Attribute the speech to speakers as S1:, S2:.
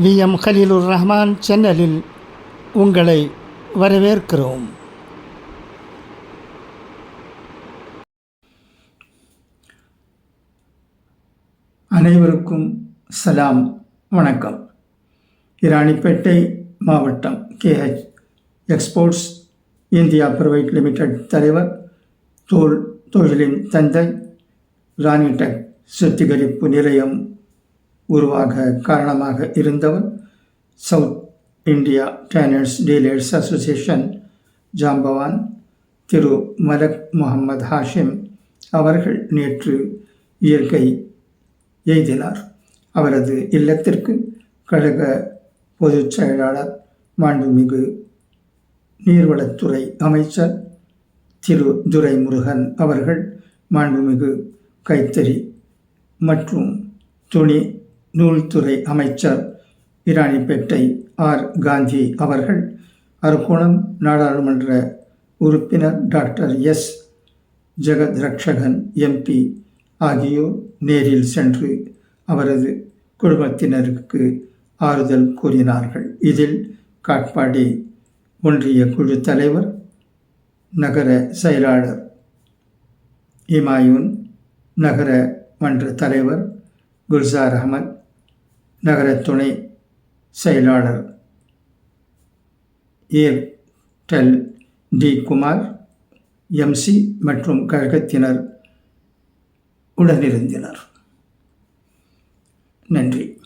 S1: We. M. Haleelur Rahman சேனலில் உங்களை வரவேற்கிறோம்.
S2: அனைவருக்கும் சலாம் வணக்கம். இராணிப்பேட்டை மாவட்டம் KH exports India private limited தலைவர் தோல் தொழிலின் தந்தை ராணிடெக் சுத்திகரிப்பு நிலையம் உருவாக காரணமாக இருந்தவர் South India tanners dealers association ஜாம்பவான் திரு மலக் முகமது ஹாஷிம் அவர்கள் நேற்று இயற்கை எய்தினார். அவரது இல்லத்திற்கு கழக பொதுச் செயலாளர் மாண்புமிகு நீர்வளத்துறை அமைச்சர் திரு துரைமுருகன் அவர்கள் மாண்புமிகு கைத்தறி மற்றும் துணி நூல்துறை அமைச்சர் இராணிப்பேட்டை ஆர். காந்தி அவர்கள் அருகோணம் நாடாளுமன்ற உறுப்பினர் டாக்டர் எஸ். ஜெகத் ரக்ஷகன் எம்பி ஆகியோர் நேரில் சென்று அவரது குடும்பத்தினருக்கு ஆறுதல் கூறினார்கள். இதில் காட்பாடி ஒன்றிய குழு தலைவர் நகர செயலாளர் இமாயூன் நகர மன்ற தலைவர் குல்சார் அகமத் நகர துணை செயலாளர் ஏர்டெல் டி குமார் எம்சி மற்றும் கழகத்தினர் உடனிருந்தனர். நன்றி.